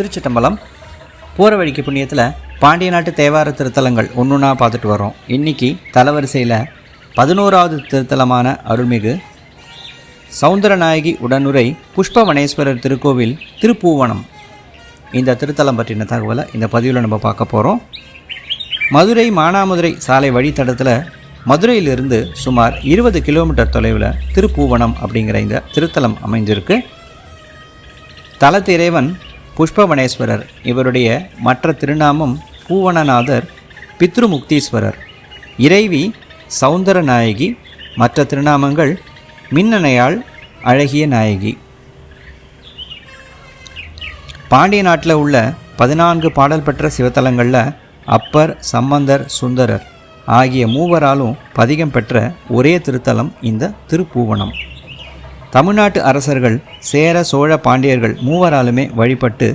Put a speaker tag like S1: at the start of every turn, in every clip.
S1: திருச்சிட்டம்பலம் போகிற வழிக்கு புண்ணியத்தில் பாண்டிய நாட்டு தேவார திருத்தலங்கள் ஒன்றுனா பார்த்துட்டு வரோம் இன்னைக்கு தலவரிசையில் பதினோராவது திருத்தலமான அருள்மிகு சௌந்தரநாயகி உடனுரை புஷ்பவனேஸ்வரர் திருக்கோவில் திருப்பூவனம். இந்த திருத்தலம் பற்றின தகவலை இந்த பதிவில் நம்ம பார்க்க போகிறோம் மதுரை மானாமதுரை சாலை வழித்தடத்தில் மதுரையிலிருந்து சுமார் இருபது கிலோமீட்டர் தொலைவில் திருப்பூவனம் அப்படிங்கிற இந்த திருத்தலம் அமைஞ்சிருக்கு. தலத்திறைவன் புஷ்பவனேஸ்வரர் இவருடைய மற்ற திருநாமம் பூவனநாதர் பித்ருமுக்தீஸ்வரர். இறைவி சௌந்தரநாயகி மற்ற திருநாமங்கள் மின்னணையாள் அழகிய நாயகி. பாண்டிய நாட்டில் உள்ள பதினான்கு பாடல் பெற்ற சிவத்தலங்களில் அப்பர் சம்பந்தர் சுந்தரர் ஆகிய மூவராலும் பதிகம் பெற்ற ஒரே திருத்தலம் இந்த திருப்பூவனம். தமிழ்நாட்டு அரசர்கள் சேர சோழ பாண்டியர்கள் மூவராலுமே வழிபட்டு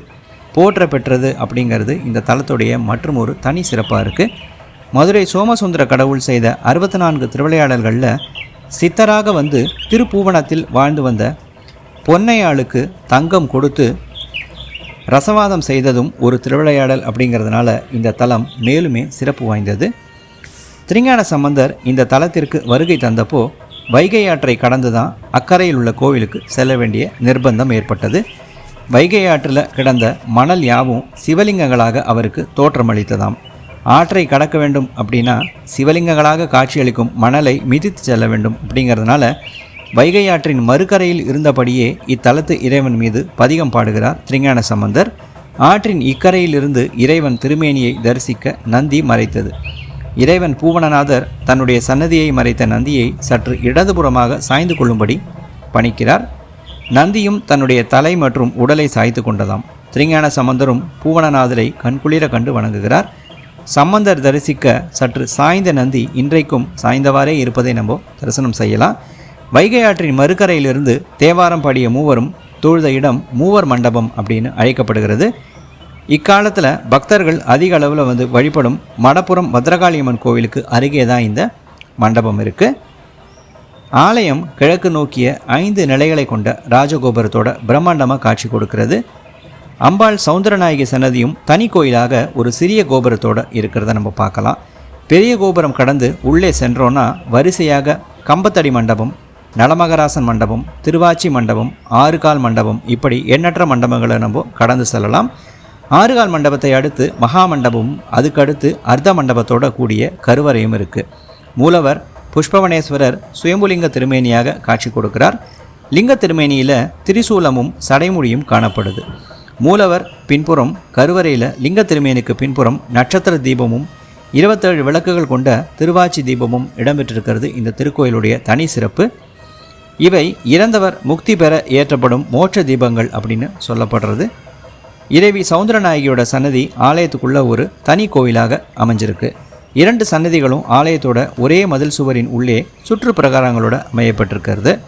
S1: போற்ற பெற்றது அப்படிங்கிறது இந்த தலத்துடைய மற்றும் ஒரு தனி சிறப்பாக இருக்குது மதுரை சோமசுந்தர கடவுள் செய்த அறுபத்தி நான்கு திருவிளையாடல்களில் சித்தராக வந்து திருப்பூவனத்தில் வாழ்ந்து வந்த பொன்னையாளுக்கு தங்கம் கொடுத்து ரசவாதம் செய்ததும் ஒரு திருவிளையாடல் அப்படிங்கிறதுனால இந்த தலம் மேலுமே சிறப்பு வாய்ந்தது. திருஞான சம்பந்தர் இந்த தலத்திற்கு வருகை தந்தப்போ வைகை ஆற்றை கடந்து தான் அக்கறையில் உள்ள கோவிலுக்கு செல்ல வேண்டிய நிர்பந்தம் ஏற்பட்டது. வைகை ஆற்றில் கிடந்த மணல் யாவும் சிவலிங்கங்களாக அவருக்கு தோற்றமளித்ததாம். ஆற்றை கடக்க வேண்டும் அப்படின்னா சிவலிங்கங்களாக காட்சியளிக்கும் மணலை மிதித்து செல்ல வேண்டும் அப்படிங்கிறதுனால வைகை ஆற்றின் மறுகரையில் இருந்தபடியே இத்தலத்து இறைவன் மீது பதிகம் பாடுகிறார் திருஞான சம்பந்தர். ஆற்றின் இக்கரையிலிருந்து இறைவன் திருமேனியை தரிசிக்க நந்தி மறைத்தது. இறைவன் பூவனநாதர் தன்னுடைய சன்னதியை மறைத்த நந்தியை சற்று இடதுபுறமாக சாய்ந்து கொள்ளும்படி பணிக்கிறார். நந்தியும் தன்னுடைய தலை மற்றும் உடலை சாய்த்து கொண்டதாம். திருஞான சம்பந்தரும் பூவனநாதரை கண்குளிர கண்டு வணங்குகிறார். சம்பந்தர் தரிசிக்க சற்று சாய்ந்த நந்தி இன்றைக்கும் சாய்ந்தவாறே இருப்பதை நம்ம தரிசனம் செய்யலாம். வைகை ஆற்றின் மறுக்கரையிலிருந்து தேவாரம் பாடிய மூவரும் தொழுத இடம் மூவர் மண்டபம் அப்படின்னு அழைக்கப்படுகிறது. இக்காலத்தில் பக்தர்கள் அதிக அளவில் வந்து வழிபடும் மடப்புறம் பத்ரகாளியம்மன் கோவிலுக்கு அருகே தான் இந்த மண்டபம் இருக்குது ஆலயம் கிழக்கு நோக்கிய ஐந்து நிலைகளை கொண்ட ராஜகோபுரத்தோட பிரம்மாண்டமாக காட்சி கொடுக்கிறது. அம்பாள் சவுந்தரநாயகி சன்னதியும் தனி கோயிலாக ஒரு சிறிய கோபுரத்தோடு இருக்கிறத நம்ம பார்க்கலாம். பெரிய கோபுரம் கடந்து உள்ளே சென்றோன்னா வரிசையாக கம்பத்தடி மண்டபம் நலமகராசன் மண்டபம் திருவாச்சி மண்டபம் ஆறுகால் மண்டபம் இப்படி எண்ணற்ற மண்டபங்களை நம்ம கடந்து செல்லலாம். ஆறுகால் மண்டபத்தை அடுத்து மகா மண்டபமும் அதுக்கடுத்து அர்த்த மண்டபத்தோட கூடிய கருவறையும் இருக்குது மூலவர் புஷ்பவனேஸ்வரர் சுயம்புலிங்க திருமேனியாக காட்சி கொடுக்கிறார். லிங்க திருமேனியில் திரிசூலமும் சடைமுடியும் காணப்படுது. மூலவர் பின்புறம் கருவறையில் லிங்க திருமேனிக்கு பின்புறம் நட்சத்திர தீபமும் இருபத்தேழு விளக்குகள் கொண்ட திருவாச்சி தீபமும் இடம்பெற்றிருக்கிறது இந்த திருக்கோயிலுடைய தனி சிறப்பு. இவை இறந்தவர் முக்தி பெற ஏற்றப்படும் மோட்ச தீபங்கள் அப்படின்னு சொல்லப்படுறது. இறைவி சவுந்தரநாயகியோட சன்னதி ஆலயத்துக்குள்ள ஒரு தனி கோவிலாக அமைஞ்சிருக்கு. இரண்டு சன்னதிகளும் ஆலயத்தோட ஒரே மதில் சுவரின் உள்ளே சுற்று பிரகாரங்களோட அமையப்பட்டிருக்கிறது.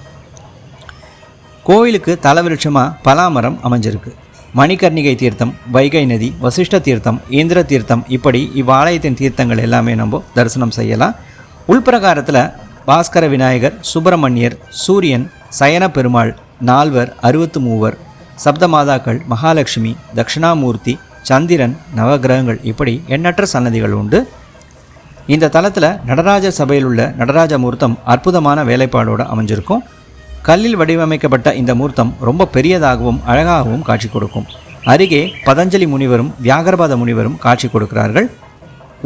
S1: கோவிலுக்கு தலவிருட்சமாக பலாமரம் அமைஞ்சிருக்கு. மணிகர்ணிகை தீர்த்தம் வைகை நதி வசிஷ்ட தீர்த்தம் இந்திர தீர்த்தம் இப்படி இவ்வாலயத்தின் தீர்த்தங்கள் எல்லாமே நம்ம தரிசனம் செய்யலாம். உள்பிரகாரத்தில் பாஸ்கர விநாயகர் சுப்பிரமணியர் சூரியன் சயன பெருமாள் நால்வர் அறுபத்து மூவர் சப்தமாதாக்கள் மகாலட்சுமி தட்சிணாமூர்த்தி சந்திரன் நவகிரகங்கள் இப்படி எண்ணற்ற சன்னதிகள் உண்டு. இந்த தலத்தில் நடராஜ சபையில் உள்ள நடராஜ மூர்த்தம் அற்புதமான வேலைப்பாடோடு அமைஞ்சிருக்கும். கல்லில் வடிவமைக்கப்பட்ட இந்த மூர்த்தம் ரொம்ப பெரியதாகவும் அழகாகவும் காட்சி கொடுக்கும். அருகே பதஞ்சலி முனிவரும் வியாகரபாத முனிவரும் காட்சி கொடுக்கிறார்கள்.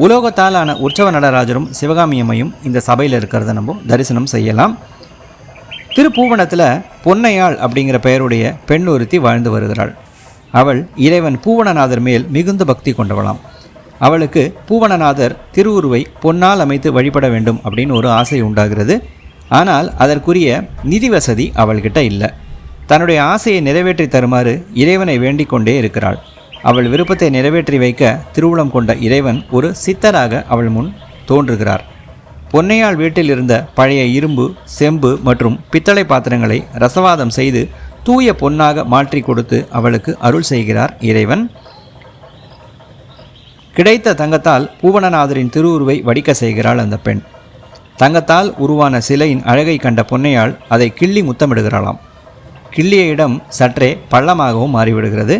S1: உலோகத்தாலான உற்சவ நடராஜரும் சிவகாமியம்மையும் இந்த சபையில் இருக்கிறத நம்ம தரிசனம் செய்யலாம். திருப்பூவனத்தில் பொன்னையாள் அப்படிங்கிற பெயருடைய பெண் ஒருத்தி வாழ்ந்து வருகிறாள். அவள் இறைவன் பூவனநாதர் மேல் மிகுந்த பக்தி கொண்டவளாம். அவளுக்கு பூவனநாதர் திருவுருவை பொன்னால் அமைத்து வழிபட வேண்டும் அப்படின்னு ஒரு ஆசை உண்டாகிறது. ஆனால் அதற்குரிய நிதி வசதி அவள்கிட்ட இல்லை. தன்னுடைய ஆசையை நிறைவேற்றி தருமாறு இறைவனை வேண்டிக் கொண்டே இருக்கிறாள். அவள் விருப்பத்தை நிறைவேற்றி வைக்க திருவுளம் கொண்ட இறைவன் ஒரு சித்தராக அவள் முன் தோன்றுகிறார். பொன்னையாள் வீட்டில் இருந்த பழைய இரும்பு செம்பு மற்றும் பித்தளை பாத்திரங்களை ரசவாதம் செய்து தூய பொன்னாக மாற்றி கொடுத்து அவளுக்கு அருள் செய்கிறார் இறைவன். கிடைத்த தங்கத்தால் பூவனநாதரின் திருவுருவை வடிக்க செய்கிறாள் அந்த பெண். தங்கத்தால் உருவான சிலையின் அழகை கண்ட பொன்னையாள் அதை கிள்ளி முத்தமிடுகிறாளாம். கிள்ளிய இடம் சற்றே பள்ளமாகவும் மாறிவிடுகிறது.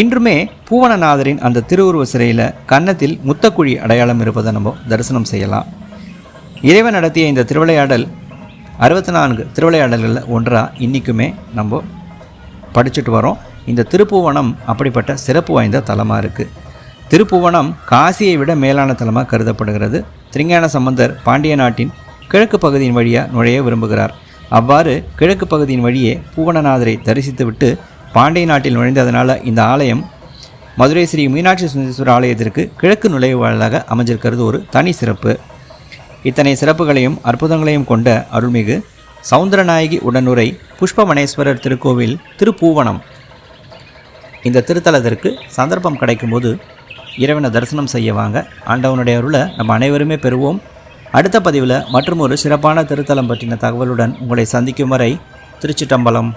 S1: இன்றுமே பூவனநாதரின் அந்த திருவுருவ சிலையில் கன்னத்தில் முத்தக்குழி அடையாளம் இருப்பதை நம்ம தரிசனம் செய்யலாம். இறைவன் நடத்திய இந்த திருவிளையாடல் அறுபத்தி நான்கு திருவிளையாடல்களில் ஒன்றாக இன்றைக்குமே நம்ம படிச்சுட்டு வரோம். இந்த திருப்புவனம் அப்படிப்பட்ட சிறப்பு வாய்ந்த தலமாக இருக்குது திருப்புவனம் காசியை விட மேலான தலமாக கருதப்படுகிறது. திருஞான சம்பந்தர் பாண்டிய நாட்டின் கிழக்கு பகுதியின் வழியாக நுழைய விரும்புகிறார். அவ்வாறு கிழக்கு பகுதியின் வழியே பூவனநாதரை தரிசித்துவிட்டு பாண்டிய நாட்டில் நுழைந்ததனால் இந்த ஆலயம் மதுரை ஸ்ரீ மீனாட்சி சுந்தரேஸ்வரர் ஆலயத்திற்கு கிழக்கு நுழைவாயிலாக அமைஞ்சிருக்கிறது ஒரு தனி சிறப்பு. இத்தனை சிறப்புகளையும் அற்புதங்களையும் கொண்ட அருள்மிகு சவுந்தரநாயகி உடனுரை புஷ்பமணேஸ்வரர் திருக்கோவில் திருப்பூவனம். இந்த திருத்தலத்திற்கு சந்தர்ப்பம் கிடைக்கும்போது இறைவனை தரிசனம் செய்ய வாங்க ஆண்டவனுடைய அருளை நம்ம அனைவருமே பெறுவோம். அடுத்த பதிவில் மற்றும் ஒரு சிறப்பான திருத்தலம் பற்றின தகவலுடன் உங்களை சந்திக்கும் வரை திருச்சிட்டம்பலம்.